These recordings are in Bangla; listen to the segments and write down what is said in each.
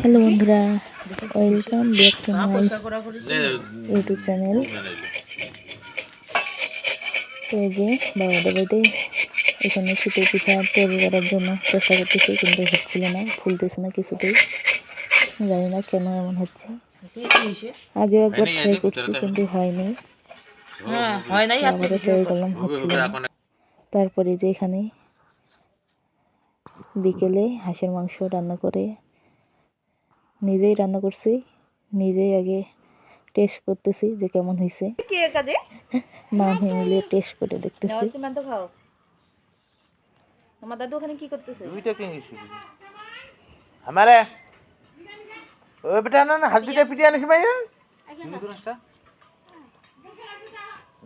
হ্যালো বন্ধুরা। Welcome back to my YouTube channel তো এই যে বাবাদের বাড়িতে এখানে চিতই পিঠা তৈরি করার জন্য চেষ্টা করতেছি কিন্তু হচ্ছিল না ফুলতেছে না কিছুতেই। জানি না কেন এমন হচ্ছে। আগেও একবার ট্রাই করছি কিন্তু হয়নি। হ্যাঁ আবারও ট্রাই করলাম হচ্ছিল না। তারপরে যে এখানে বিকেলে হাঁসের মাংস রান্না করে নিজেই রান্না করছি নিজেই আগে টেস্ট করতেছি যে কেমন হয়েছে কে কাজে মা মিলিয়ে টেস্ট করে দেখতেছি তুমি মাত্র খাও আমার দাদু ওখানে কি করতেছে দুইটা কিনে আমারে ওই বেটা না হাত দুইটা পিটিয়ে আনিস ভাই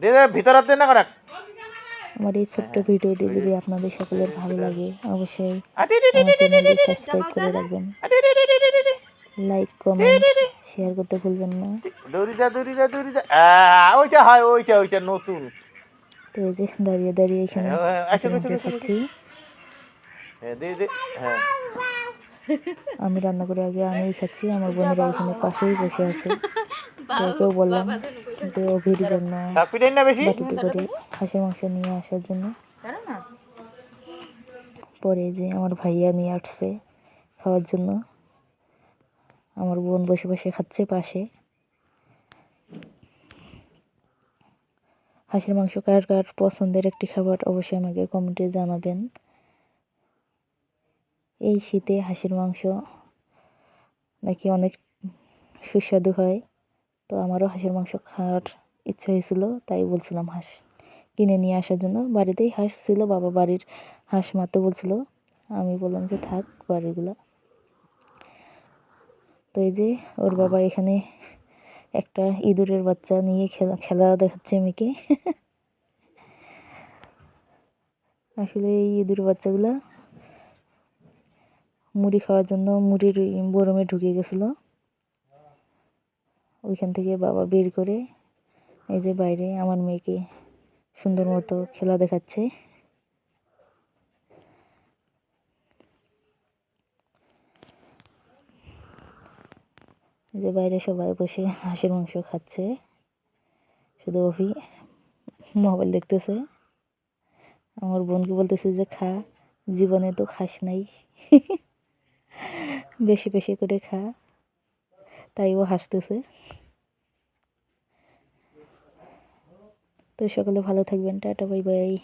দে দে ভিতরাত না করাক আমার এই ছোট্ট ভিডিওটি যদি আপনাদের সকলের ভালো লাগে অবশ্যই আটি টি টি আমার চ্যানেলটি সাবস্ক্রাইব করে রাখবেন আটি টি টি টি টি টি। লাইক কমেন্ট শেয়ার করতে ভুলবেন না। দৌড়ি যা দৌড়ি যা দৌড়ি যা আ, ওইটা হয় ওইটা ওইটা নতুন। তো এই যে দাঁড়িয়ে দাঁড়িয়ে এখানে হ্যাঁ, আসো, খাচ্ছি হ্যাঁ দে দে হ্যাঁ। আমি রান্না করে আগে আমিই খাচ্ছি আমার বোনেরা এখানে পাশেই বসে আছে। তো ওকেও বললাম যে অভির জন্য বাটিতে করে হাঁসের মাংস নিয়ে আসার জন্য। পরে যে আমার ভাইয়া নিয়ে আসছে খাওয়ার জন্য। আমার বোন বসে বসে খাচ্ছে পাশে। হাঁসের মাংস কার কার পছন্দের একটি খাবার অবশ্যই আমাকে কমেন্টে জানাবেন। এই শীতে হাঁসের মাংস নাকি অনেক সুস্বাদু হয়। তো আমারও হাঁসের মাংস খাওয়ার ইচ্ছে হয়েছিল, তাই বলছিলাম হাঁস কিনে নিয়ে আসার জন্য। বাড়িতেই হাঁস ছিল, বাবা বাড়ির হাঁস মারতে বলছিল। আমি বললাম যে থাক বাড়িগুলো তো এই যে ওর বাবা এখানে একটা ইঁদুরের বাচ্চা নিয়ে খেলা খেলা দেখাচ্ছে মেয়েকে। আসলে এই ইঁদুর বাচ্চাগুলা মুড়ি খাওয়ার জন্য মুড়ির বরমে ঢুকে গেছিল। ওইখান থেকে বাবা বের করে এই যে বাইরে আমার মেয়েকে সুন্দর মতো খেলা দেখাচ্ছে। যে বাইরে সবাই বসে হাঁসের মাংস খাচ্ছে। শুধু অভি মোবাইল দেখতেছে। আমার বোনকে বলতেছে যে, খা, জীবনে তো খাস নাই। বেশি বেশি করে খা। তাই ও হাসতেছে। তো সকলে ভালো থাকবেন। টাটা, বাই বাই।